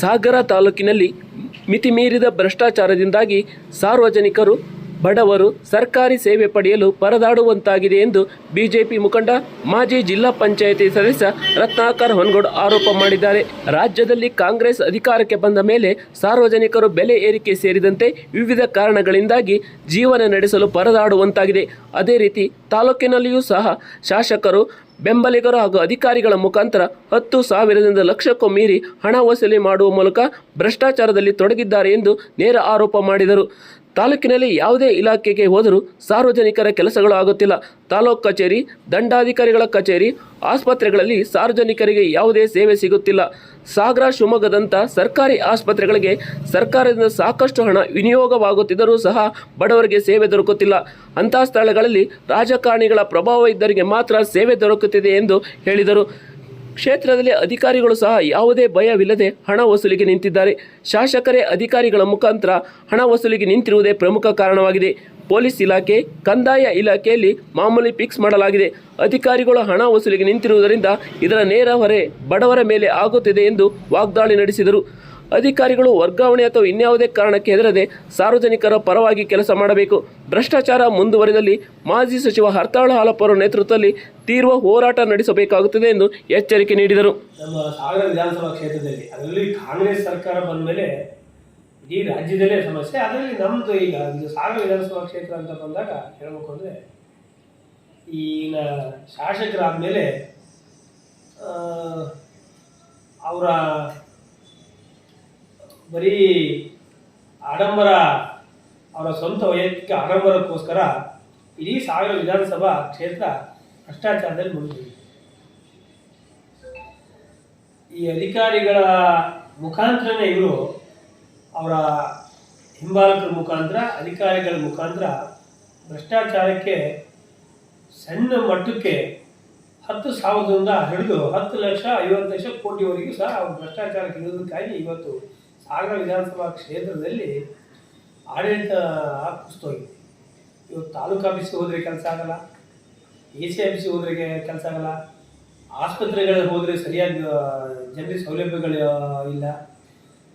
ಸಾಗರ ತಾಲೂಕಿನಲ್ಲಿ ಮಿತಿಮೀರಿದ ಭ್ರಷ್ಟಾಚಾರದಿಂದಾಗಿ ಸಾರ್ವಜನಿಕರು, ಬಡವರು ಸರ್ಕಾರಿ ಸೇವೆ ಪಡೆಯಲು ಪರದಾಡುವಂತಾಗಿದೆ ಎಂದು ಬಿಜೆಪಿ ಮುಖಂಡ, ಮಾಜಿ ಜಿಲ್ಲಾ ಪಂಚಾಯಿತಿ ಸದಸ್ಯ ರತ್ನಾಕರ್ ಹೊನ್ಗೋಡ್ ಆರೋಪ ಮಾಡಿದ್ದಾರೆ. ರಾಜ್ಯದಲ್ಲಿ ಕಾಂಗ್ರೆಸ್ ಅಧಿಕಾರಕ್ಕೆ ಬಂದ ಮೇಲೆ ಸಾರ್ವಜನಿಕರು ಬೆಲೆ ಏರಿಕೆ ಸೇರಿದಂತೆ ವಿವಿಧ ಕಾರಣಗಳಿಂದಾಗಿ ಜೀವನ ನಡೆಸಲು ಪರದಾಡುವಂತಾಗಿದೆ. ಅದೇ ರೀತಿ ತಾಲೂಕಿನಲ್ಲಿಯೂ ಸಹ ಶಾಸಕರು ಬೆಂಬಲಿಗರು ಹಾಗೂ ಅಧಿಕಾರಿಗಳ ಮುಖಾಂತರ ಹತ್ತು ಸಾವಿರದಿಂದ ಲಕ್ಷಕ್ಕೂ ಮೀರಿ ಹಣ ವಸೂಲಿ ಮಾಡುವ ಮೂಲಕ ಭ್ರಷ್ಟಾಚಾರದಲ್ಲಿ ತೊಡಗಿದ್ದಾರೆ ಎಂದು ನೇರ ಆರೋಪ ಮಾಡಿದರು. ತಾಲೂಕಿನಲ್ಲಿ ಯಾವುದೇ ಇಲಾಖೆಗೆ ಹೋದರೂ ಸಾರ್ವಜನಿಕರ ಕೆಲಸಗಳು ಆಗುತ್ತಿಲ್ಲ. ತಾಲೂಕು ಕಚೇರಿ, ದಂಡಾಧಿಕಾರಿಗಳ ಕಚೇರಿ, ಆಸ್ಪತ್ರೆಗಳಲ್ಲಿ ಸಾರ್ವಜನಿಕರಿಗೆ ಯಾವುದೇ ಸೇವೆ ಸಿಗುತ್ತಿಲ್ಲ. ಸಾಗರ, ಶಿವಮೊಗ್ಗದಂಥ ಸರ್ಕಾರಿ ಆಸ್ಪತ್ರೆಗಳಿಗೆ ಸರ್ಕಾರದಿಂದ ಸಾಕಷ್ಟು ಹಣ ವಿನಿಯೋಗವಾಗುತ್ತಿದ್ದರೂ ಸಹ ಬಡವರಿಗೆ ಸೇವೆ ದೊರಕುತ್ತಿಲ್ಲ. ಅಂಥ ಸ್ಥಳಗಳಲ್ಲಿ ರಾಜಕಾರಣಿಗಳ ಪ್ರಭಾವ ಇದ್ದರಿಗೆ ಮಾತ್ರ ಸೇವೆ ದೊರಕುತ್ತಿದೆ ಎಂದು ಹೇಳಿದರು. ಕ್ಷೇತ್ರದಲ್ಲಿ ಅಧಿಕಾರಿಗಳು ಸಹ ಯಾವುದೇ ಭಯವಿಲ್ಲದೆ ಹಣ ವಸೂಲಿಗೆ ನಿಂತಿದ್ದಾರೆ. ಶಾಸಕರೇ, ಅಧಿಕಾರಿಗಳ ಮುಖಾಂತರ ಹಣ ವಸೂಲಿಗೆ ನಿಂತಿರುವುದೇ ಪ್ರಮುಖ ಕಾರಣವಾಗಿದೆ. ಪೊಲೀಸ್ ಇಲಾಖೆ, ಕಂದಾಯ ಇಲಾಖೆಯಲ್ಲಿ ಮಾಮೂಲಿ ಫಿಕ್ಸ್ ಮಾಡಲಾಗಿದೆ. ಅಧಿಕಾರಿಗಳು ಹಣ ವಸೂಲಿಗೆ ನಿಂತಿರುವುದರಿಂದ ಇದರ ನೇರ ಹೊರೆ ಬಡವರ ಮೇಲೆ ಆಗುತ್ತಿದೆ ಎಂದು ವಾಗ್ದಾಳಿ ನಡೆಸಿದರು. ಅಧಿಕಾರಿಗಳು ವರ್ಗಾವಣೆ ಅಥವಾ ಇನ್ಯಾವುದೇ ಕಾರಣಕ್ಕೆ ಹೆದರದೆ ಸಾರ್ವಜನಿಕರ ಪರವಾಗಿ ಕೆಲಸ ಮಾಡಬೇಕು. ಭ್ರಷ್ಟಾಚಾರ ಮುಂದುವರಿದಲ್ಲಿ ಮಾಜಿ ಸಚಿವ ಹರ್ತಾಳ ಹಾಲಪ್ಪರ ನೇತೃತ್ವದಲ್ಲಿ ತೀವ್ರ ಹೋರಾಟ ನಡೆಸಬೇಕಾಗುತ್ತದೆ ಎಂದು ಎಚ್ಚರಿಕೆ ನೀಡಿದರು. ವಿಧಾನಸಭಾ ಕ್ಷೇತ್ರದಲ್ಲಿ ಅದರಲ್ಲಿ ಕಾಂಗ್ರೆಸ್ ಸರ್ಕಾರ ಬಂದ ಮೇಲೆ ಈ ರಾಜ್ಯದಲ್ಲೇ ಸಮಸ್ಯೆ. ಅದರಲ್ಲಿ ನಮ್ಮದು ಈಗ ಸಾಗರ ವಿಧಾನಸಭಾ ಕ್ಷೇತ್ರ ಅಂತ ಬಂದಾಗ ಹೇಳ್ಬೇಕು ಅಂದರೆ ಈಗಿನ ಶಾಸಕರಾದಮೇಲೆ ಅವರ ಬರೀ ಆಡಂಬರ ಅವರ ಸ್ವಂತ ವೈಯಕ್ತಿಕ ಆಡಂಬರಕ್ಕೋಸ್ಕರ ಇಡೀ ಸಾವಿರ ವಿಧಾನಸಭಾ ಕ್ಷೇತ್ರ ಭ್ರಷ್ಟಾಚಾರದಲ್ಲಿ ಮುಳುಗಿದೆ. ಈ ಅಧಿಕಾರಿಗಳ ಮುಖಾಂತರನೇ ಇವರು ಅವರ ಹಿಂಬಾಲಕರ ಮುಖಾಂತರ, ಅಧಿಕಾರಿಗಳ ಮುಖಾಂತರ ಭ್ರಷ್ಟಾಚಾರಕ್ಕೆ ಸಣ್ಣ ಮಟ್ಟಕ್ಕೆ ಹತ್ತು ಸಾವಿರದಿಂದ ಹಿಡಿದು ಹತ್ತು ಲಕ್ಷ ಐವತ್ತು ಲಕ್ಷ ಕೋಟಿವರೆಗೂ ಸಹ ಅವರು ಭ್ರಷ್ಟಾಚಾರಕ್ಕೆ ಇರೋದಕ್ಕಾಗಿ ಇವತ್ತು ಸಾಗರ ವಿಧಾನಸಭಾ ಕ್ಷೇತ್ರದಲ್ಲಿ ಆಡಳಿತ ಕುಸ್ತೋಗಿದೆ ಇವತ್ತು ತಾಲೂಕು ಆಫೀಸ್ಗೆ ಹೋದರೆ ಕೆಲಸ ಆಗಲ್ಲ ಎ ಸಿ ಆಫೀಸಿಗೆ ಹೋದ್ರೆ ಕೆಲಸ ಆಗಲ್ಲ ಆಸ್ಪತ್ರೆಗಳಿಗೆ ಹೋದರೆ ಸರಿಯಾಗಿ ಆ, ಜನರಿಗೆ ಸೌಲಭ್ಯಗಳು ಇಲ್ಲ.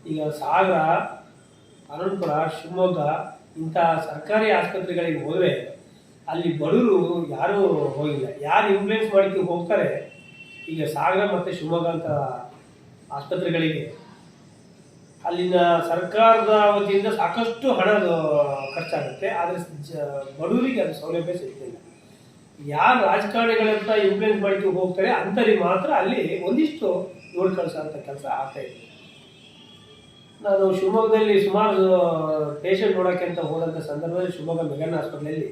ಈಗ ಸಾಗರ ಅನಂತಪುರ ಶಿವಮೊಗ್ಗ ಇಂಥ ಸರ್ಕಾರಿ ಆಸ್ಪತ್ರೆಗಳಿಗೆ ಹೋದರೆ ಅಲ್ಲಿ ಬಡವರು ಯಾರೂ ಹೋಗಿಲ್ಲ. ಯಾರು ಇನ್ಫ್ಲೂಯೆನ್ಸ್ ಮಾಡಿಕೊಂಡು ಹೋಗ್ತಾರೆ ಈಗ ಸಾಗರ ಮತ್ತು ಶಿವಮೊಗ್ಗ ಅಂತ ಆಸ್ಪತ್ರೆಗಳಿಗೆ. ಅಲ್ಲಿನ ಸರ್ಕಾರದ ವತಿಯಿಂದ ಸಾಕಷ್ಟು ಹಣ ಖರ್ಚಾಗುತ್ತೆ. ಆದರೆ ಬಡವರಿಗೆ ಅದು ಸೌಲಭ್ಯ ಸಿಗ್ತಿಲ್ಲ. ಯಾರು ರಾಜಕಾರಣಿಗಳಂತ ಇನ್ಫ್ಲೂಯೆನ್ಸ್ ಮಾಡಿಕೆ ಹೋಗ್ತಾರೆ ಅಂಥವ್ರಿಗೆ ಮಾತ್ರ ಅಲ್ಲಿ ಒಂದಿಷ್ಟು ನೋಡಿ ಕಳಿಸೋಂಥ ಕೆಲಸ ಆಗ್ತಾ ಇದೆ. ನಾನು ಶಿವಮೊಗ್ಗದಲ್ಲಿ ಸುಮಾರು ಪೇಷಂಟ್ ನೋಡೋಕ್ಕೆ ಅಂತ ಹೋದಂಥ ಸಂದರ್ಭದಲ್ಲಿ ಶಿವಮೊಗ್ಗ ಮೆಗನ್ ಆಸ್ಪತ್ರೆಯಲ್ಲಿ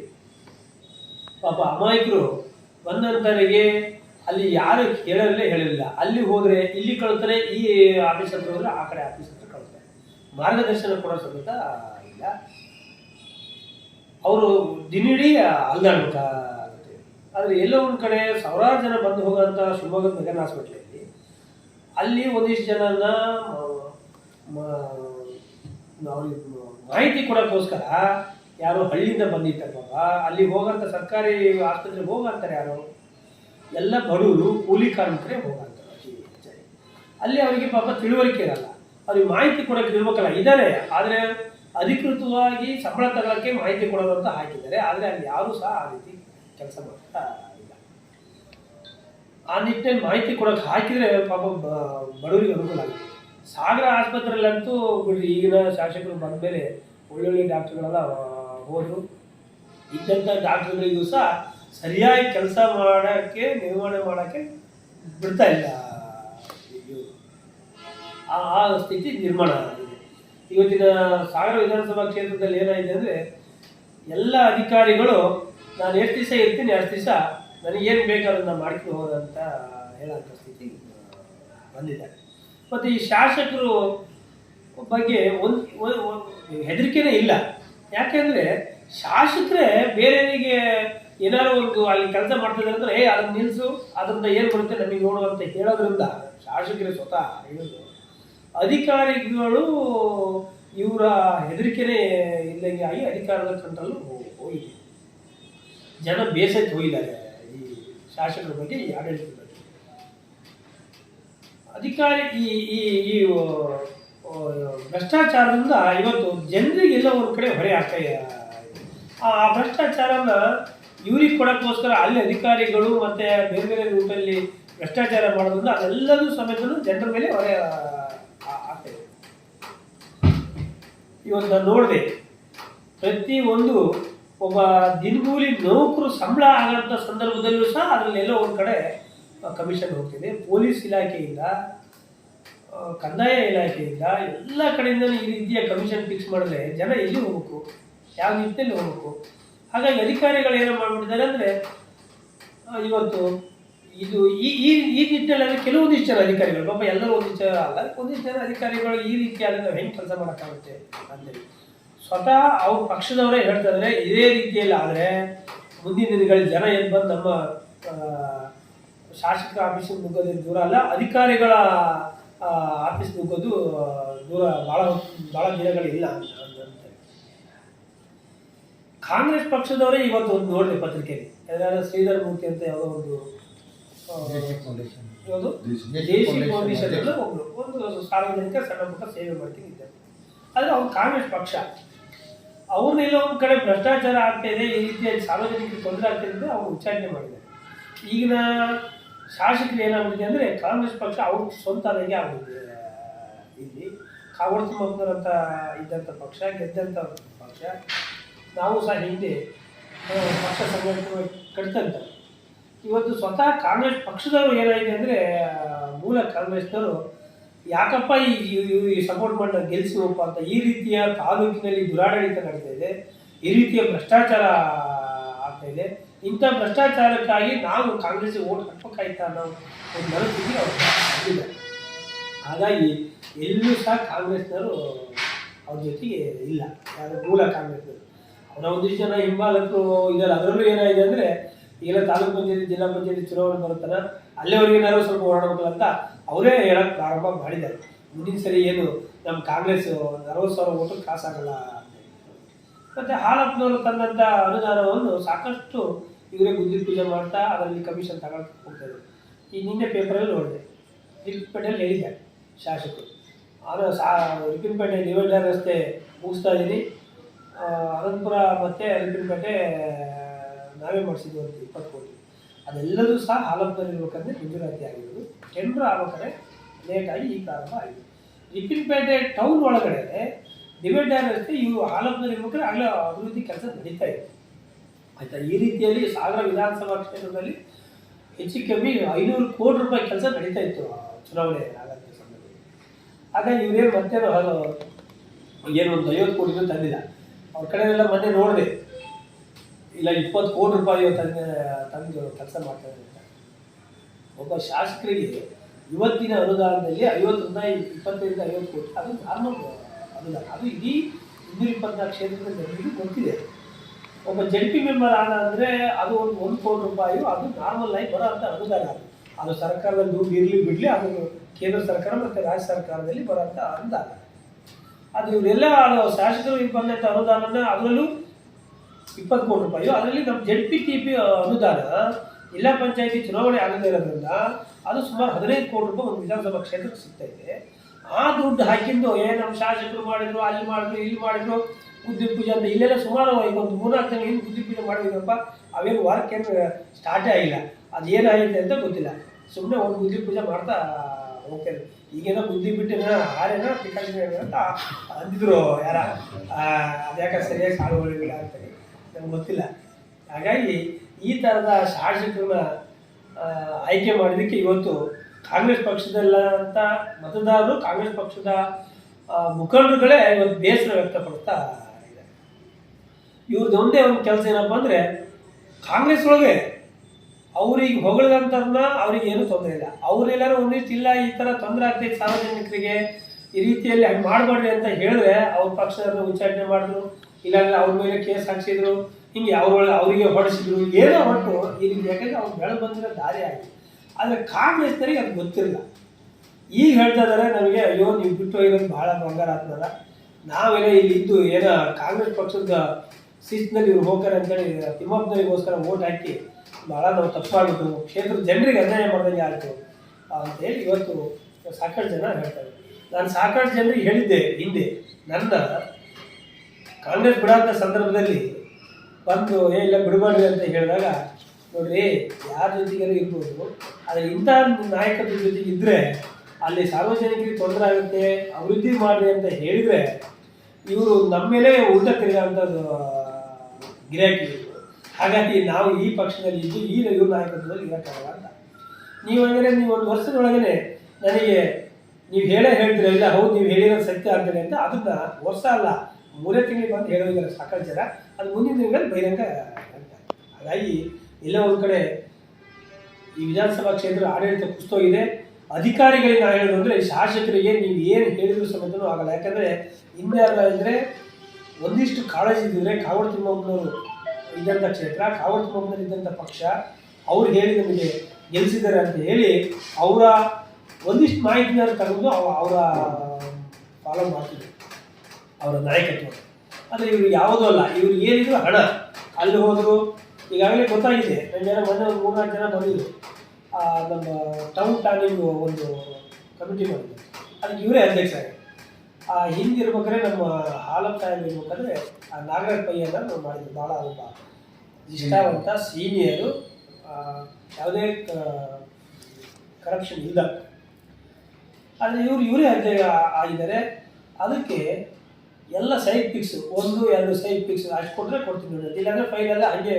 ಪಾಪ ಅಮಾಯಕರು ಬಂದಂಥವರಿಗೆ ಅಲ್ಲಿ ಯಾರು ಹೇಳಲೇ ಹೇಳಿಲ್ಲ. ಅಲ್ಲಿ ಹೋದರೆ, ಇಲ್ಲಿ ಕಳ್ತಾರೆ, ಈ ಆಫೀಸ್ ಹತ್ರ ಹೋದರೆ ಆ ಕಡೆ ಆಫೀಸ್ ಹತ್ರ ಮಾರ್ಗದರ್ಶನ ಕೊಡೋ ಸಮೇತ ಇಲ್ಲ. ಅವರು ದಿನವಿಡೀ ಅಲ್ದಾಡ್ಬೇಕಾಗುತ್ತೆ ಆದರೆ ಎಲ್ಲೋ ಒಂದು ಕಡೆ ಸಾವಿರಾರು ಜನ ಬಂದು ಹೋಗೋಂಥ ಶಿವಮೊಗ್ಗದ ಮೆಗನ್ ಹಾಸ್ಪಿಟ್ಲಲ್ಲಿ, ಅಲ್ಲಿ ಒಂದಿಷ್ಟು ಜನನ ಅವ್ರಿಗೆ ಮಾಹಿತಿ ಕೊಡೋಕ್ಕೋಸ್ಕರ ಯಾರೋ ಹಳ್ಳಿಯಿಂದ ಬಂದಿರ್ತಾರಲ್ಲ ಅಲ್ಲಿ ಹೋಗೋಂಥ ಸರ್ಕಾರಿ ಆಸ್ಪತ್ರೆಗೆ ಹೋಗಂತಾರೆ ಯಾರು, ಎಲ್ಲ ಬಡವರು, ಕೂಲಿ ಕಾರ್ಮಿಕರೇ ಹೋಗಂತಾರೆ ಅಲ್ಲಿ ಅವರಿಗೆ ಪಾಪ ತಿಳುವಳಿಕೆ ಇರಲ್ಲ. ಅವ್ರಿಗೆ ಮಾಹಿತಿ ಕೊಡೋಕೆ ಇರ್ಬೇಕಲ್ಲ ಇದ್ದಾರೆ. ಆದರೆ ಅಧಿಕೃತವಾಗಿ ಸಂಬಳ ತಗೊಳ್ಳೋಕ್ಕೆ ಮಾಹಿತಿ ಕೊಡೋದು ಅಂತ ಹಾಕಿದ್ದಾರೆ. ಆದರೆ ಅಲ್ಲಿ ಯಾರೂ ಸಹ ಆ ರೀತಿ ಕೆಲಸ ಮಾಡ್ತಾ ಇಲ್ಲ. ಆ ನಿಟ್ಟಿನಲ್ಲಿ ಮಾಹಿತಿ ಕೊಡೋಕೆ ಹಾಕಿದರೆ ಪಾಪ ಬಡವರಿಗೆ ಅನುಕೂಲ ಆಗುತ್ತೆ. ಸಾಗರ ಆಸ್ಪತ್ರೆಯಲ್ಲಂತೂ ಬಿಡ್ರಿ, ಈಗಿನ ಶಾಸಕರು ಬಂದ ಮೇಲೆ ಒಳ್ಳೊಳ್ಳೆ ಡಾಕ್ಟ್ರುಗಳೆಲ್ಲ ಹೋದರು. ಇದ್ದಂಥ ಡಾಕ್ಟ್ರುಗಳಿಗೂ ಸಹ ಸರಿಯಾಗಿ ಕೆಲಸ ಮಾಡೋಕ್ಕೆ ನಿರ್ವಹಣೆ ಮಾಡೋಕ್ಕೆ ಬಿಡ್ತಾ ಇಲ್ಲ. ಆ ಸ್ಥಿತಿ ನಿರ್ಮಾಣ ಆಗಿದೆ. ಇವತ್ತಿನ ಸಾಗರ ವಿಧಾನಸಭಾ ಕ್ಷೇತ್ರದಲ್ಲಿ ಏನಾಗಿದೆ ಅಂದರೆ ಎಲ್ಲ ಅಧಿಕಾರಿಗಳು, ನಾನು ಎಷ್ಟು ದಿವಸ ಇರ್ತೀನಿ ಅಷ್ಟು ದಿವಸ ನನಗೇನು ಬೇಕು ಅದನ್ನು ಮಾಡ್ಕೊಂಡು ಹೋದಂತ ಹೇಳೋಂಥ ಸ್ಥಿತಿ ಬಂದಿದ್ದಾರೆ ಮತ್ತು ಈ ಶಾಸಕರು ಬಗ್ಗೆ ಒಂದು ಹೆದರಿಕೆನೇ ಇಲ್ಲ. ಯಾಕೆಂದರೆ ಶಾಸಕರೇ ಬೇರೆಯವರಿಗೆ ಏನಾದ್ರು ಒಂದು ಅಲ್ಲಿ ಕೆಲಸ ಮಾಡ್ತಿದ್ದಾರೆ ಅಂದರೆ, ಏ, ಅದನ್ನ ನಿಲ್ಲಿಸು ಅದರಿಂದ ಏನು ಬರುತ್ತೆ ನಮಗೆ ನೋಡು ಅಂತ ಹೇಳೋದ್ರಿಂದ ಶಾಸಕರೇ ಸ್ವತಃ ಹೇಳೋದು ಅಧಿಕಾರಿಗಳು ಇವರ ಹೆದರಿಕೆನೇ ಇಲ್ಲಂಗೆ ಆಗಿ ಅಧಿಕಾರದ ಕಂಟ್ರಲ್ಲೂ ಹೋಗಿದೆ. ಜನ ಬೇಸತ್ತು ಹೋಗಿದ್ದಾರೆ ಈ ಶಾಸಕರ ಬಗ್ಗೆ, ಈ ಆಡಳಿತದ ಅಧಿಕಾರಿ ಈ ಈ ಈ ಭ್ರಷ್ಟಾಚಾರದಿಂದ ಇವತ್ತು ಜನರಿಗೆಲ್ಲ ಒಂದು ಕಡೆ ಹೊರೆ ಆಗ್ತಾ ಇದೆ. ಆ ಆ ಭ್ರಷ್ಟಾಚಾರನ ಇವ್ರಿಗೆ ಕೊಡೋಕ್ಕೋಸ್ಕರ ಅಲ್ಲಿ ಅಧಿಕಾರಿಗಳು ಮತ್ತೆ ಬೇರೆ ಬೇರೆ ರೂಪದಲ್ಲಿ ಭ್ರಷ್ಟಾಚಾರ ಮಾಡೋದ್ರಿಂದ ಅದೆಲ್ಲದೂ ಸಮೇತನೂ ಜನರ ಮೇಲೆ ಹೊರೆ ಆ- ಆಗ್ತಾ ಇದೆ ಇವತ್ತು ನೋಡಿದೆ. ಪ್ರತಿ ಒಂದು ಒಬ್ಬ ದಿನಗೂಲಿ ನೌಕರು ಸಂಬಳ ಆಗಂತ ಸಂದರ್ಭದಲ್ಲೂ ಸಹ ಅದರಲ್ಲಿ ಎಲ್ಲೋ ಒಂದು ಕಡೆ ಕಮಿಷನ್ ಹೋಗ್ತಿದೆ. ಪೊಲೀಸ್ ಇಲಾಖೆಯಿಂದ ಕಂದಾಯ ಇಲಾಖೆಯಿಂದ ಎಲ್ಲ ಕಡೆಯಿಂದ ಈ ರೀತಿಯ ಕಮಿಷನ್ ಫಿಕ್ಸ್ ಮಾಡಿದ್ರೆ ಜನ ಎಲ್ಲಿ ಹೋಗ್ಬೇಕು? ಯಾವ ನಿಟ್ಟಿನಲ್ಲಿ ಹೋಗ್ಬೇಕು? ಹಾಗಾಗಿ ಅಧಿಕಾರಿಗಳು ಏನು ಮಾಡ್ಬಿಟ್ಟಿದ್ದಾರೆ ಅಂದರೆ ಇವತ್ತು ಇದು ಈ ಈ ಈ ನಿಟ್ಟಿನಲ್ಲಿ ಕೆಲವೊಂದಿಷ್ಟು ಜನ ಅಧಿಕಾರಿಗಳು ಪಾಪ ಎಲ್ಲರೂ ಒಂದಿಷ್ಟು ಜನ ಅಲ್ಲ, ಒಂದಿಷ್ಟು ಜನ ಅಧಿಕಾರಿಗಳು ಈ ರೀತಿಯಾದ ನಾವು ಹೆಂಗೆ ಕೆಲಸ ಮಾಡೋಕ್ಕಾಗುತ್ತೆ ಅಂತೇಳಿ ಸ್ವತಃ ಅವ್ರ ಪಕ್ಷದವರೇ ಹೇಳ್ತಾರೆ ಇದೇ ರೀತಿಯಲ್ಲಿ ಆದರೆ ಮುಂದಿನ ದಿನಗಳಲ್ಲಿ ಜನ ಏನು ಬಂದು ನಮ್ಮ ಶಾಸಕ ಆಫೀಸ್ ಆಫೀಸಿಗೆ ನುಗ್ಗೋದು ದೂರ ಅಲ್ಲ, ಅಧಿಕಾರಿಗಳ ಆಫೀಸ್ ನುಗ್ಗೋದು ದೂರ ಭಾಳ ಭಾಳ ದಿನಗಳಿಲ್ಲ ಅಂತ. ಕಾಂಗ್ರೆಸ್ ಪಕ್ಷದವರೇ ಇವತ್ತು ಒಂದು ನೋಡಿದೆ ಪತ್ರಿಕೆಯಲ್ಲಿ ಶ್ರೀಧರ್ ಮೂರ್ತಿ ಅಂತ ಯಾವುದೋ ಒಂದು ಯಾವುದು? ದೇಶಿ ಫೌಂಡೇಶನ್ ಅಲ್ಲ ಒಬ್ರು ಒಂದು ಸಾರ್ವಜನಿಕ ಸಣ್ಣ ಪುಟ್ಟ ಸೇವೆ ಮಾಡ್ತೀನಿ ಇದ್ದಾರೆ ಆದರೆ ಅವ್ರು ಕಾಂಗ್ರೆಸ್ ಪಕ್ಷ. ಅವ್ರನ್ನೆಲ್ಲ ಒಂದು ಕಡೆ ಭ್ರಷ್ಟಾಚಾರ ಆಗ್ತಾ ಇದೆ ಈ ರೀತಿಯಲ್ಲಿ ಸಾರ್ವಜನಿಕರಿಗೆ ತೊಂದರೆ ಆಗ್ತಾ ಇದೆ ಅವ್ರು ವಿಚಾರಣೆ ಮಾಡಿದ್ದಾರೆ. ಈಗಿನ ಶಾಸಕರು ಏನಾಗ್ಬಿಟ್ಟಿದೆ ಅಂದರೆ ಕಾಂಗ್ರೆಸ್ ಪಕ್ಷ ಅವ್ರ ಸ್ವಂತ ಅದಕ್ಕೆ ಆಗ್ಬಿಟ್ಟಿದೆ. ಇಲ್ಲಿ ಕಾಗೋಡು ತಿಮ್ಮಪ್ಪನವರಂತ ಇದ್ದಂಥ ಪಕ್ಷ ಗೆದ್ದಂಥ ಪಕ್ಷ. ನಾವು ಸಹ ಹಿಂದೆ ಪಕ್ಷ ಸಂಘಟನೆ ಕಟ್ತಂತ. ಇವತ್ತು ಸ್ವತಃ ಕಾಂಗ್ರೆಸ್ ಪಕ್ಷದವರು ಏನಾಗಿದೆ ಅಂದರೆ ಮೂಲ ಕಾಂಗ್ರೆಸ್ನವರು, ಯಾಕಪ್ಪ ಈ ಸಪೋರ್ಟ್ ಮಾಡಿ ಗೆಲ್ಲಿಸುವಪ್ಪ ಅಂತ ಈ ರೀತಿಯ ತಾಲೂಕಿನಲ್ಲಿ ದುರಾಡಳಿತ ನಡೀತಾ ಇದೆ, ಈ ರೀತಿಯ ಭ್ರಷ್ಟಾಚಾರ ಆಗ್ತಾ ಇದೆ, ಇಂಥ ಭ್ರಷ್ಟಾಚಾರಕ್ಕಾಗಿ ನಾವು ಕಾಂಗ್ರೆಸ್ಗೆ ಓಟ್ ಹಾಕ್ಬೇಕಾಯ್ತಾ ಅನ್ನೋ ಒಂದು ಮನಸ್ಥಿತಿ ಅವರು ಹಾಗಾಗಿ ಎಲ್ಲೂ ಸಹ ಕಾಂಗ್ರೆಸ್ನವರು ಅವ್ರ ಜೊತೆಗೆ ಇಲ್ಲ, ಯಾರು ಮೂಲ ಕಾಂಗ್ರೆಸ್ನವರು. ಅವರ ಒಂದಿಷ್ಟು ಜನ ಹಿಂಬಾಲಕರು ಇದ್ದಾರೆ, ಅದರಲ್ಲೂ ಏನಾಗಿದೆ ಅಂದರೆ ಈಗ ತಾಲೂಕು ಪಂಚಾಯತಿ, ಜಿಲ್ಲಾ ಪಂಚಾಯತಿ ಚುನಾವಣೆ ಬರುತ್ತಲ್ಲ ಅಲ್ಲಿವರೆಗೆ ಏನಾದ್ರು ಸ್ವಲ್ಪ ಓಡಾಡಬೇಕು ಅಂತ ಅವರೇ ಹೇಳಕ್ ಪ್ರಾರಂಭ ಮಾಡಿದ್ದಾರೆ. ಮುಂದಿನ ಸರಿ ಏನು ನಮ್ಮ ಕಾಂಗ್ರೆಸ್ ಅರವತ್ತು ಸಾವಿರ ಓಟು ಕಾಸಾಗಲ್ಲ ಮತ್ತೆ ಹಾಲಪ್ಪನವರು ತಂದಂಥ ಅನುದಾನವನ್ನು ಸಾಕಷ್ಟು ಇವರೇ ಬುದ್ಧಿ ಪೂಜೆ ಮಾಡ್ತಾ ಅದರಲ್ಲಿ ಕಮಿಷನ್ ತಗೊಂಡು ಹೋಗ್ತಾರೆ ಈ ನಿನ್ನೆ ಪೇಪರಲ್ಲಿ ನೋಡಿದೆ. ರಿಪಿನ್ಪೇಟೆಯಲ್ಲಿ ಹೇಳಿದ್ದಾರೆ ಶಾಸಕರು. ಆದರೆ ಸಾ ರಿಪಿನ್ಪೇಟೆ ಡಿವೈಡರ್ ರಸ್ತೆ ಮುಗಿಸ್ತಾ ಇದ್ದೀನಿ ಅನಂತಪುರ ಮತ್ತೆ ರಿಪಿನ್ಪೇಟೆ ನಾವೇ ಮಾಡಿಸಿದ್ವಿ ಅಂತ ಇಪ್ಪತ್ತು ಕೋಟಿ. ಅದೆಲ್ಲದೂ ಸಹ ಹಾಲಪ್ಪನಲ್ಲಿ ಇರ್ಬೇಕಂದ್ರೆ ಮಂಜೂರಾತಿ ಆಗಿರೋದು. ಟೆಂಡರ್ ಆಗ್ಬೇಕಾದ್ರೆ ಲೇಟಾಗಿ ಈ ಪ್ರಾರಂಭ ಆಗಿದೆ. ರಿಪ್ಪಿನಪೇಟೆ ಟೌನ್ ಒಳಗಡೆ ಡಿವೈಡ್ ರಸ್ತೆ ಇವು ಇರ್ಬೇಕಾದ್ರೆ ಆಗಲೇ ಅಭಿವೃದ್ಧಿ ಕೆಲಸ ನಡೀತಾ ಇದೆ. ಆಯಿತಾ? ಈ ರೀತಿಯಲ್ಲಿ ಸಾಗರ ವಿಧಾನಸಭಾ ಕ್ಷೇತ್ರದಲ್ಲಿ ಹೆಚ್ಚು ಕಮ್ಮಿ ಐನೂರು ಕೋಟಿ ರೂಪಾಯಿ ಕೆಲಸ ನಡೀತಾ ಇತ್ತು ಚುನಾವಣೆ ಆಗಂತ ಸಂದರ್ಭದಲ್ಲಿ. ಹಾಗಾಗಿ ಇವರೇನು ಮತ್ತೆ ಏನು ಒಂದು ಐವತ್ತು ಕೋಟಿನೂ ತಂದಿಲ್ಲ. ಅವ್ರ ಕಡೆಯೆಲ್ಲ ಮೊನ್ನೆ ನೋಡಿದೆ. ಇಲ್ಲ, ಇಪ್ಪತ್ತು ಕೋಟಿ ರೂಪಾಯಿ ತಂದೆ, ತಂದು ಕೆಲಸ ಮಾಡ್ತಾರೆ ಅಂತ ಒಬ್ಬ ಶಾಸಕರಿಗೆ ಇವತ್ತಿನ ಅನುದಾನದಲ್ಲಿ ಐವತ್ತರಿಂದ ಇಪ್ಪತ್ತೈದು ಐವತ್ತು ಕೋಟಿ. ಅದು ನಾರ್ಮಲ್ ಅನುದಾನ. ಅದು ಇಡೀ ಇನ್ನೂರ ಇಪ್ಪತ್ನಾಲ್ಕು ಕ್ಷೇತ್ರದ ಜನರಿಗೆ ಗೊತ್ತಿದೆ. ಒಬ್ಬ ಜಂಟಿ ಪಿ ಮೆಂಬರ್ ಆದ ಅಂದರೆ ಅದು ಒಂದು ಒಂದು ಕೋಟಿ ರೂಪಾಯಿ, ಅದು ನಾರ್ಮಲ್ ಆಗಿ ಬರೋ ಅಂತ ಅನುದಾನ ಅದು. ಅದು ಸರ್ಕಾರದ ದುಡ್ಡು ಇರಲಿ ಬಿಡಲಿ, ಅದು ಕೇಂದ್ರ ಸರ್ಕಾರ ಮತ್ತು ರಾಜ್ಯ ಸರ್ಕಾರದಲ್ಲಿ ಬರೋಂಥ ಅನುದಾನ. ಅದು ಇವರೆಲ್ಲ ಶಾಸಕರು ಬಂದಂಥ ಅನುದಾನನ ಅದರಲ್ಲೂ ಇಪ್ಪತ್ತು ಕೋಟಿ ರೂಪಾಯಿ. ಅದರಲ್ಲಿ ನಮ್ಮ ಜೆಡ್ ಪಿ ಟಿ ಪಿ ಅನುದಾನ ಜಿಲ್ಲಾ ಪಂಚಾಯತಿ ಚುನಾವಣೆ ಆಗದೇ ಇರೋದ್ರಿಂದ ಅದು ಸುಮಾರು ಹದಿನೈದು ಕೋಟಿ ರೂಪಾಯಿ ಒಂದು ವಿಧಾನಸಭಾ ಕ್ಷೇತ್ರಕ್ಕೆ ಸಿಗ್ತಾ ಇದೆ. ಆ ದುಡ್ಡು ಹಾಕಿದ್ದು, ಏ, ನಮ್ಮ ಶಾಸಕರು ಮಾಡಿದ್ರು, ಅಲ್ಲಿ ಮಾಡಿದ್ರು, ಇಲ್ಲಿ ಮಾಡಿದ್ರು ಬುದ್ಧಿ ಪೂಜೆ ಅಂತ ಇಲ್ಲೆಲ್ಲ ಸುಮಾರು ಈಗ ಒಂದು ಮೂರ್ನಾಲ್ಕು ಜನ ಏನು ಬುದ್ಧಿ ಪೂಜೆ ಮಾಡಿದ್ರಪ್ಪ ಅವೇನು ವಾರಕ್ಕೇನು ಸ್ಟಾರ್ಟೇ ಆಗಿಲ್ಲ. ಅದು ಏನಾಗಿದೆ ಅಂತ ಗೊತ್ತಿಲ್ಲ. ಸುಮ್ಮನೆ ಒಂದು ಬುದ್ಧಿ ಪೂಜೆ ಮಾಡ್ತಾ ಹೋಗ್ತಾರೆ ಈಗೇನೋ ಬುದ್ಧಿ ಬಿಟ್ಟಿನ ಆರೇನೋ ಪಿಕಾಶಿ ಅಂತ ಅಂದಿದ್ರು ಯಾರ? ಅದ್ಯಾಕೆ ಸರಿಯಾಗಿ ಸಾಗುವಳಿಗಳ ಅಂತಾರೆ ನಮ್ಗೆ ಗೊತ್ತಿಲ್ಲ. ಹಾಗಾಗಿ ಈ ಥರದ ಶಾಸಕರನ್ನ ಆಯ್ಕೆ ಮಾಡಿದ್ದಕ್ಕೆ ಇವತ್ತು ಕಾಂಗ್ರೆಸ್ ಪಕ್ಷದಲ್ಲ ಅಂತ ಮತದಾರರು, ಕಾಂಗ್ರೆಸ್ ಪಕ್ಷದ ಮುಖಂಡರುಗಳೇ ಇವತ್ತು ಬೇಸರ ವ್ಯಕ್ತಪಡ್ತಾ ಇದೆ ಇವ್ರದ್ದು ಒಂದೇ ಒಂದು ಕೆಲಸ ಏನಪ್ಪ ಅಂದರೆ, ಕಾಂಗ್ರೆಸ್ ಒಳಗೆ ಅವ್ರಿಗೆ ಹೊಗಳದಂಥವ್ರನ್ನ ಅವ್ರಿಗೆ ಏನೂ ತೊಂದರೆ ಇಲ್ಲ. ಅವರೆಲ್ಲರೂ ಒಂದಿಷ್ಟು ಇಲ್ಲ, ಈ ಥರ ತೊಂದರೆ ಆಗ್ತೈತೆ ಸಾರ್ವಜನಿಕರಿಗೆ ಈ ರೀತಿಯಲ್ಲಿ ಹಂಗೆ ಮಾಡಬೇಡ್ರಿ ಅಂತ ಹೇಳಿದ್ರೆ ಅವ್ರ ಪಕ್ಷದವ್ರನ್ನ ವಿಚಾರಣೆ ಮಾಡಿದ್ರು. ಇಲ್ಲಾಂದ್ರೆ ಅವ್ರ ಮೇಲೆ ಕೇಸ್ ಹಾಕ್ಸಿದ್ರು, ಹಿಂಗೆ ಅವ್ರೊಳ ಅವರಿಗೆ ಹೊಡೆಸಿದ್ರು, ಏನೋ ಒಟ್ಟು ಇಲ್ಲಿ ಯಾಕಂದ್ರೆ ಅವ್ರು ಬೆಳೆ ಬಂದಿರೋ ದಾರಿ ಆಗಿದೆ. ಆದರೆ ಕಾಂಗ್ರೆಸ್ನರಿಗೆ ಅದು ಗೊತ್ತಿಲ್ಲ. ಈಗ ಹೇಳ್ತಾ ಇದ್ದಾರೆ ನಮಗೆ ಅಯ್ಯೋ, ನೀವು ಬಿಟ್ಟು ಹೋಗಿರೋದು ಭಾಳ ಬಂಗಾರ ಆಗ್ತದ. ನಾವೆಲ್ಲ ಇಲ್ಲಿ ಇದ್ದು ಏನೋ ಕಾಂಗ್ರೆಸ್ ಪಕ್ಷದ ಸೀಟ್ನಲ್ಲಿ ಇವ್ರು ಹೋಗ್ತಾರೆ ಅಂತೇಳಿ ತಿಮ್ಮಪ್ಪನವರಿಗೋಸ್ಕರ ಓಟ್ ಹಾಕಿ ಭಾಳ ನಾವು ತಪ್ಪು ಮಾಡ್ಬಿಟ್ಟು ಕ್ಷೇತ್ರದ ಜನರಿಗೆ ಅನ್ಯಾಯ ಮಾಡ್ದಂಗೆ ಆಯಿತು. ಅಂತೇಳಿ ಇವತ್ತು ಸಾಕಷ್ಟು ಜನ ಹೇಳ್ತಾರೆ. ನಾನು ಸಾಕಷ್ಟು ಜನರಿಗೆ ಹೇಳಿದ್ದೆ ಹಿಂದೆ. ನನ್ನ ಕಾಂಗ್ರೆಸ್ ಬಿಡಾದ ಸಂದರ್ಭದಲ್ಲಿ ಬಂದು, ಏ, ಇಲ್ಲ, ಬಿಡಬಾರ್ದು ಅಂತ ಹೇಳಿದಾಗ, ನೋಡ್ರಿ, ಯಾರ ಜೊತೆಗಾರು ಇರ್ಬೋದು. ಆದರೆ ಇಂಥ ನಾಯಕರ ಜೊತೆಗೆ ಇದ್ದರೆ ಅಲ್ಲಿ ಸಾರ್ವಜನಿಕರಿಗೆ ತೊಂದರೆ ಆಗುತ್ತೆ, ಅಭಿವೃದ್ಧಿ ಮಾಡಿದೆ ಅಂತ ಹೇಳಿದರೆ, ಇವರು ನಮ್ಮ ಮೇಲೆ ಊಟ ಗಿರಾಕಿ ಹಾಗಾಗಿ ನಾವು ಈ ಪಕ್ಷದಲ್ಲಿ ಇದ್ದು, ಈ ಇವ್ರ ನಾಯಕತ್ವದಲ್ಲಿ ಇರೋಕ್ಕಾಗಲ್ಲ ಅಂತ. ನೀವು ಅಂದರೆ ನೀವು ಒಂದು ವರ್ಷದೊಳಗನೆ ನನಗೆ, ನೀವು ಹೇಳೇ ಹೇಳ್ತೀರ, ಇಲ್ಲ, ಹೌದು, ನೀವು ಹೇಳಿರೋದು ಸತ್ಯ ಅಂತೀರಿ ಅಂತ. ಅದನ್ನು ವರ್ಷ ಅಲ್ಲ ಮೂರೇ ತಿಂಗಳಿಗೆ ಬಂದು ಹೇಳೋದಿಲ್ಲ, ಸಾಕಷ್ಟು ಜನ. ಅದು ಮುಂದಿನ ದಿನಗಳಲ್ಲಿ ಬಹಿರಂಗ ಹಾಗಾಗಿ ಎಲ್ಲ ಒಂದು ಕಡೆ ಈ ವಿಧಾನಸಭಾ ಕ್ಷೇತ್ರ ಆಡಳಿತ ಕುಸ್ತೋಗಿದೆ ಅಧಿಕಾರಿಗಳಿಗೆ ನಾನು ಹೇಳೋದು ಅಂದರೆ ಶಾಸಕರಿಗೆ ನೀವು ಏನು ಹೇಳಿದ್ರು ಸಮೇತನೂ ಆಗಲ್ಲ. ಯಾಕಂದರೆ ಅಲ್ಲ ಅಂದರೆ ಒಂದಿಷ್ಟು ಕಾಳಜಿ ಇದ್ದಿದ್ರೆ ಕಾವಡ ತಿಮ್ಮಪ್ಪನವರು ಇದ್ದಂಥ ಕ್ಷೇತ್ರ, ಕಾವಡ ತಿಮ್ಮಪ್ಪನವರು ಇದ್ದಂಥ ಪಕ್ಷ, ಅವ್ರು ಹೇಳಿ ನಮಗೆ ಗೆಲ್ಲಿಸಿದ್ದಾರೆ ಅಂತ ಹೇಳಿ ಅವರ ಒಂದಿಷ್ಟು ಮಾಹಿತಿನ ತಗೊಂಡು ಅವ- ಅವರ ಫಾಲೋ ಮಾಡ್ತಿದ್ರು ಅವರ ನಾಯಕತ್ವ. ಆದರೆ ಇವರು ಯಾವುದೂ ಅಲ್ಲ, ಇವ್ರು ಏನಿದ್ರು ಹಣ. ಅಲ್ಲಿ ಹೋದರು, ಈಗಾಗಲೇ ಗೊತ್ತಾಗಿದೆ ನನ್ನ ಜನ ಮೊನ್ನೆ ಒಂದು ಮೂರ್ನಾಲ್ಕು ಜನ ಬಂದಿದ್ರು. ನಮ್ಮ ಟೌನ್ ಪ್ಲಾನಿಂಗ್ ಒಂದು ಕಮಿಟಿ ಮಾಡಿದ್ರು ಅದಕ್ಕೆ ಇವರೇ ಅಧ್ಯಕ್ಷ ಆ, ಹಿಂದಿರ್ಬೇಕಾದ್ರೆ ನಮ್ಮ ಹಾಲಪ್ಪ ಟೈಮ್ ಇರ್ಬೇಕಾದ್ರೆ ಆ ನಾಗರಾಜ್ ನಾವು ಮಾಡಿದ್ವಿ. ಭಾಳ ಒಬ್ಬ ಇಷ್ಟವಂತ ಸೀನಿಯರು ಯಾವುದೇ ಕರಪ್ಷನ್ ಇಲ್ಲ. ಆದರೆ ಇವರು ಇವರೇ ಅಧ್ಯಕ್ಷ ಆಗಿದ್ದಾರೆ. ಅದಕ್ಕೆ ಎಲ್ಲ ಸೈಡ್ ಪಿಕ್ಸ್ ಒಂದು, ಎರಡು ಸೈಡ್ ಪಿಕ್ಸ್ ಅಷ್ಟು ಕೊಟ್ಟರೆ ಕೊಡ್ತೀನಿ ಇಡೋದು ಇಲ್ಲಾಂದರೆ ಫೈಲ್ ಅಲ್ಲೇ ಹಂಗೆ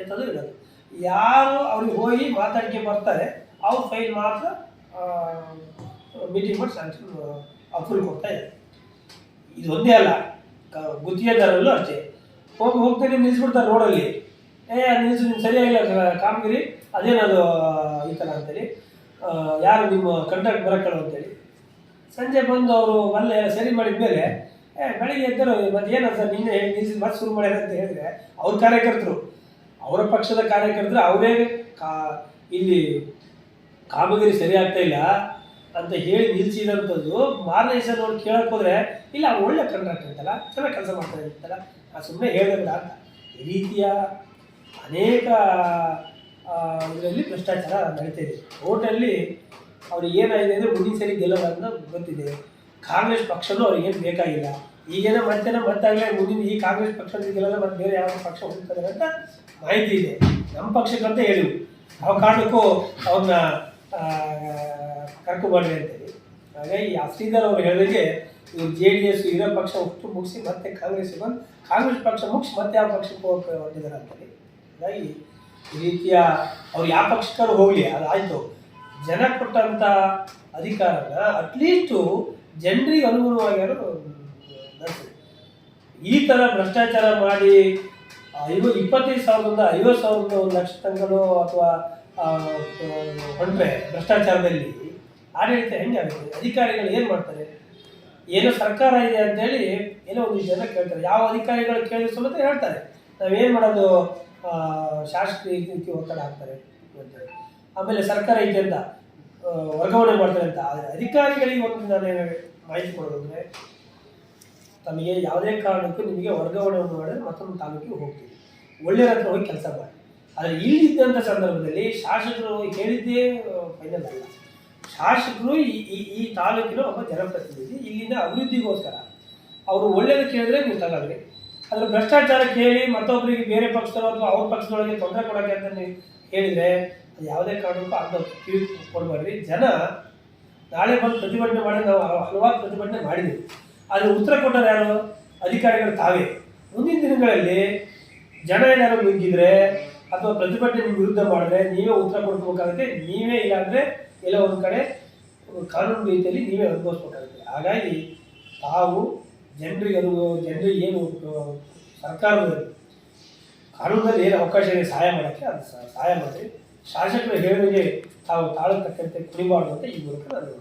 ಎಂಥದ್ದು ಇಡೋದು ಯಾರು ಅವ್ರಿಗೆ ಹೋಗಿ ಮಾತಾಡಿಕೆ ಬರ್ತಾರೆ, ಅವ್ರ ಫೈಲ್ ಮಾತ್ರ ಮೀಟಿಂಗ್ ಮಾಡಿ ಸ್ಯಾಂಕ್ಷನ್ ಅಪ್ರೂವ್ ಕೊಡ್ತಾ ಇದೆ ಇದು ಒಂದೇ ಅಲ್ಲ ಗುತ್ತಿಗೆದಾರರಲ್ಲೂ ಅಷ್ಟೇ. ಹೋಗಿ ಹೋಗ್ತಾನೆ ನಿಲ್ಲಿಸ್ಬಿಡ್ತಾರೆ ರೋಡಲ್ಲಿ ಏ ನಿಲ್ಲಿಸು ನಿಮ್ಗೆ ಸರಿಯಾಗಿಲ್ಲ ಕಾಮಗಿರಿ. ಅದೇನದು, ಈ ಥರ ಅಂತೇಳಿ. ಯಾರು ನಿಮ್ಮ ಕಂಟ್ರಾಕ್ಟ್ ಬರೋಕ್ಕಲ್ಲ ಅಂತೇಳಿ. ಸಂಜೆ ಬಂದು ಅವರು ಮೊನ್ನೆ ಸರಿ ಮಾಡಿದ ಮೇಲೆ ಬೆಳಿಗ್ಗೆ ಎದ್ದರು ಮತ್ತೆ ಏನಂತ ಸರ್, ನಿನ್ನೆ ಹೇಳಿ ಮತ್ತೆ ಶುರು ಮಾಡ್ಯಾರ ಅಂತ ಹೇಳಿದ್ರೆ ಅವ್ರ ಕಾರ್ಯಕರ್ತರು. ಅವರ ಪಕ್ಷದ ಕಾರ್ಯಕರ್ತರು, ಅವರೇ ಕಾ, ಇಲ್ಲಿ ಕಾಮಗಿರಿ ಸರಿ ಆಗ್ತಾ ಇಲ್ಲ ಅಂತ ಹೇಳಿ ನಿಲ್ಸಿದಂಥದ್ದು ಮಾರನೇ ದಿವಸ ಅವ್ರು ಕೇಳಕ್ ಹೋದ್ರೆ, ಇಲ್ಲ, ಒಳ್ಳೆ ಕಂಟ್ರಾಕ್ಟ್ ಅಂತಲ್ಲ ಚೆನ್ನಾಗಿ ಕೆಲಸ ಮಾಡ್ತಾ ಇರ್ತಲ್ಲ ಆ ಸುಮ್ಮನೆ ಹೇಳಿದೆ ಅಂತ. ಈ ರೀತಿಯ ಅನೇಕ ಇದರಲ್ಲಿ ಭ್ರಷ್ಟಾಚಾರ ನಡೀತಾ ಇದೆ. ಓಟಲ್ಲಿ ಅವ್ರಿಗೆ ಏನಾಗಿದೆ ಅಂದರೆ ಮುಂದಿನ ಸರಿ ಗೆಲ್ಲೋದು ಅಂತ ಗೊತ್ತಿದೆ. ಕಾಂಗ್ರೆಸ್ ಪಕ್ಷನೂ ಅವ್ರಿಗೆ ಏನು ಬೇಕಾಗಿಲ್ಲ. ಈಗೇನೋ ಮತ್ತೇನೋ ಮತ್ತಾಗಲೇ ಮುಂದಿನ ಈ ಕಾಂಗ್ರೆಸ್ ಪಕ್ಷದ ಗೆಲ್ಲಲ್ಲ, ಮತ್ತೆ ಬೇರೆ ಯಾವ ಪಕ್ಷ ಹೋಗ್ತಾರೆ ಅಂತ ಮಾಹಿತಿ ಇದೆ. ನಮ್ಮ ಪಕ್ಷಕ್ಕಂತ ಹೇಳಿ. ಯಾವ ಕಾರಣಕ್ಕೂ ಅವ್ರನ್ನ ಅಂತ ಅಂತೇಳಿ. ಹಾಗಾಗಿ ಆ ಅವ್ರು ಅವರು ಹೇಳಿದಂಗೆ ಇವ್ರು ಜೆ ಡಿ ಎಸ್ ಇರೋ ಪಕ್ಷ ಒಟ್ಟು ಮುಗಿಸಿ ಮತ್ತೆ ಕಾಂಗ್ರೆಸ್ ಬಂದು ಕಾಂಗ್ರೆಸ್ ಪಕ್ಷ ಮುಗಿಸಿ ಮತ್ತೆ ಯಾವ ಪಕ್ಷಕ್ಕೆ ಹೋಗಕ್ಕೆ ಅಂತ ಅಂತೇಳಿ. ಹಾಗಾಗಿ ಈ ರೀತಿಯ ಅವ್ರು ಯಾವ ಪಕ್ಷಕ್ಕಾರು ಹೋಗಲಿ ಅದಾಯಿತು ಜನ ಕೊಟ್ಟಂಥ ಅಧಿಕಾರನ ಅಟ್ಲೀಸ್ಟು ಜನರಿಗೆ ಅನುಗುಣವಾಗಿರೋ ಈ ಥರ ಭ್ರಷ್ಟಾಚಾರ ಮಾಡಿ ಐವ ಇಪ್ಪತ್ತೈದು ಸಾವಿರದಿಂದ ಐವತ್ತು ಸಾವಿರದ ಒಂದು ಲಕ್ಷ ತಂಗಳು ಅಥವಾ ಹೊಂಟ್ರೆ ಭ್ರಷ್ಟಾಚಾರದಲ್ಲಿ ಆಡಳಿತ ಹೆಂಗೆ ಆಗುತ್ತೆ? ಅಧಿಕಾರಿಗಳು ಏನು ಮಾಡ್ತಾರೆ? ಏನೋ ಸರ್ಕಾರ ಇದೆ ಅಂತೇಳಿ ಏನೋ ಒಂದು ಜನ ಕೇಳ್ತಾರೆ. ಯಾವ ಅಧಿಕಾರಿಗಳು ಕೇಳಿದ ಸಮೇತ ಹೇಳ್ತಾರೆ. ನಾವೇನು ಮಾಡೋದು? ಶಾಸಕ ಒತ್ತಡ ಹಾಕ್ತಾರೆ ಆಮೇಲೆ ಸರ್ಕಾರ ಇದೆ ಅಂತ. ವರ್ಗಾವಣೆ ಮಾಡ್ತಾರೆ ಅಂತ. ಆದರೆ ಅಧಿಕಾರಿಗಳಿಗೆ ಒಂದು ನಾನು ಮಾಹಿತಿ ಕೊಡೋದಂದ್ರೆ, ತಮಗೆ ಯಾವುದೇ ಕಾರಣಕ್ಕೂ ನಿಮಗೆ ವರ್ಗಾವಣೆ ಮಾಡಿದ್ರೆ ಮತ್ತೊಂದು ತಾಲೂಕಿಗೆ ಹೋಗ್ತೀವಿ ಒಳ್ಳೆಯ ಹತ್ರ ಹೋಗಿ ಕೆಲಸ ಮಾಡಿ. ಆದರೆ ಇಲ್ಲಿದ್ದಂಥ ಸಂದರ್ಭದಲ್ಲಿ ಶಾಸಕರು ಹೇಳಿದ್ದೇ ಫೈನಲ್ ಅಲ್ಲ. ಶಾಸಕರು ಈ ಈ ತಾಲೂಕಿನ ಒಬ್ಬ ಜನಪ್ರತಿನಿಧಿ ಇಲ್ಲಿಂದ ಅಭಿವೃದ್ಧಿಗೋಸ್ಕರ ಅವರು ಒಳ್ಳೇದು ಕೇಳಿದ್ರೆ ನೀವು ತಗೊಳ್ಳಿ ಅದರ ಭ್ರಷ್ಟಾಚಾರ ಕೇಳಿ ಮತ್ತೊಬ್ಬರಿಗೆ ಬೇರೆ ಪಕ್ಷದವರು ಅಥವಾ ಅವ್ರ ಪಕ್ಷದೊಳಗೆ ತೊಂದರೆ ಕೊಡೋಕ್ಕೆ ಅಂತ ನೀವು ಹೇಳಿದರೆ ಅದು ಯಾವುದೇ ಕಾರಣಕ್ಕೂ ಅಂತ ಕಿವಿ ಜನ ನಾಳೆ ಬಂದು ಪ್ರತಿಭಟನೆ ಮಾಡಿ ನಾವು ಹಲ- ಹಲವಾರು ಪ್ರತಿಭಟನೆ ಮಾಡಿದ್ವಿ. ಆದರೆ ಉತ್ತರ ಕೊಟ್ಟರು ಯಾರು? ಅಧಿಕಾರಿಗಳು ತಾವೇ. ಮುಂದಿನ ದಿನಗಳಲ್ಲಿ ಜನ ಏನಾದ್ರು ನುಗ್ಗಿದ್ರೆ ಅಥವಾ ಪ್ರತಿಭಟನೆ ವಿರುದ್ಧ ಮಾಡಿದ್ರೆ ನೀವೇ ಉತ್ತರ ಕೊಡ್ಬೇಕಾಗುತ್ತೆ. ನೀವೇ ಇಲ್ಲಾಂದರೆ ಎಲ್ಲ ಒಂದು ಕಡೆ ಕಾನೂನು ರೀತಿಯಲ್ಲಿ ನೀವೇ ಅನುಭವಿಸ್ಬೇಕಾಗುತ್ತೆ. ಹಾಗಾಗಿ ತಾವು ಜನರಿಗೆ ಅದು ಜನರಿಗೆ ಏನು ಸರ್ಕಾರದಲ್ಲಿ ಕಾನೂನಲ್ಲಿ ಏನು ಅವಕಾಶ ಇದೆ ಸಹಾಯ ಮಾಡೋಕ್ಕೆ ಅದು ಸಹಾಯ ಮಾಡಿ ಶಾಸಕರು ಹೇಳಿದಂಗೆ ತಾವು ತಾಳತಕ್ಕಂತೆ ಕುಡಿಬಾರ್ದು ಅಂತ ಈ ಮೂಲಕ ನಾನು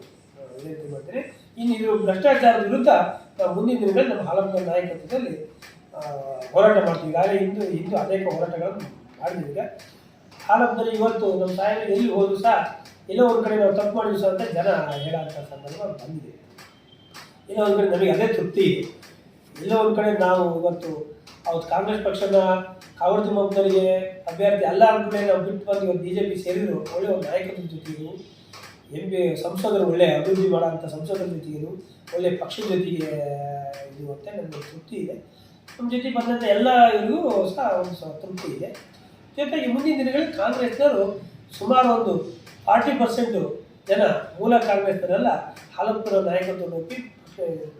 ವಿನಂತಿ ಮಾಡ್ತೇನೆ. ಇನ್ನು ಇದು ಭ್ರಷ್ಟಾಚಾರದ ವಿರುದ್ಧ ನಾವು ಮುಂದಿನ ದಿನಗಳಲ್ಲಿ ನಮ್ಮ ಹಾಲಪ್ಪನ ನಾಯಕತ್ವದಲ್ಲಿ ಹೋರಾಟ ಮಾಡ್ತೀವಿ. ಈಗಾಗಲೇ ಇಂದು ಇಂದು ಅನೇಕ ಹೋರಾಟಗಳನ್ನು ಮಾಡಿದ್ದೀವಿ. ಹಾಲಪ್ಪದಲ್ಲಿ ಇವತ್ತು ನಮ್ಮ ಸಾಹೇಬರು ಎಲ್ಲಿ ಹೋದ್ರು ಸಹ ಎಲ್ಲೋ ಒಂದು ಕಡೆ ನಾವು ತಪ್ಪು ಮಾಡಿದ್ವಿ ಸಹ ಅಂತ ಜನ ಹೇಳೋಂಥ ಸಂದರ್ಭ ಬಂದಿದೆ. ಇನ್ನೊಂದು ಕಡೆ ನಮಗೆ ಅದೇ ತೃಪ್ತಿ ಇದೆ. ಎಲ್ಲೋ ಒಂದು ಕಡೆ ನಾವು ಇವತ್ತು ಅವತ್ತು ಕಾಂಗ್ರೆಸ್ ಪಕ್ಷನ ಕಾವೃತಿ ತಿಮ್ಮಪ್ಪನವರಿಗೆ ಅಭ್ಯರ್ಥಿ ಅಲ್ಲ ಅಂದ್ಮೇಲೆ ನಾವು ಬಿಟ್ಟು ಬಂದು ಇವತ್ತು ಬಿ ಜೆ ಪಿ ಸೇರಿದ್ರು. ಒಳ್ಳೆ ಒಂದು ನಾಯಕತ್ವದ ಜೊತೆಗೆ ಎಂ ಪಿ ಸಂಸದರು ಒಳ್ಳೆ ಅಭಿವೃದ್ಧಿ ಮಾಡೋಂಥ ಸಂಸದರ ಜೊತೆಗೆ ಒಳ್ಳೆ ಪಕ್ಷದ ಜೊತೆಗೆ ಇದು ಅಂತ ನನಗೆ ತೃಪ್ತಿ ಇದೆ. ನಮ್ಮ ಜೊತೆ ಬಂದಂಥ ಎಲ್ಲ ಇದು ಸಹ ಒಂದು ತೃಪ್ತಿ ಇದೆ. ಜೊತೆಗೆ ಮುಂದಿನ ದಿನಗಳಲ್ಲಿ ಕಾಂಗ್ರೆಸ್ನವರು ಸುಮಾರು ಒಂದು ಫಾರ್ಟಿ ಪರ್ಸೆಂಟು ಜನ ಮೂಲ ಕಾಂಗ್ರೆಸ್ನವರೆಲ್ಲ, ಹಾಲಪ್ಪನ ನಾಯಕತ್ವವನ್ನು ಒಪ್ಪಿ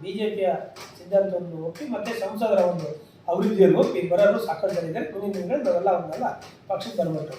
ಬಿ ಜೆ ಪಿಯ ಸಿದ್ಧಾಂತವನ್ನು ಒಪ್ಪಿ, ಮತ್ತು ಸಂಸದರ ಒಂದು ಅಭಿವೃದ್ಧಿಯನ್ನು ಈ ಬರೋರು ಸಾಕಷ್ಟು ಜನ ಇದೆ ಮುಂದಿನ ದಿನಗಳಲ್ಲಿ ನಾವೆಲ್ಲ ಅವನ್ನೆಲ್ಲ ಪಕ್ಷಕ್ಕೆ ಬರಬೇಕು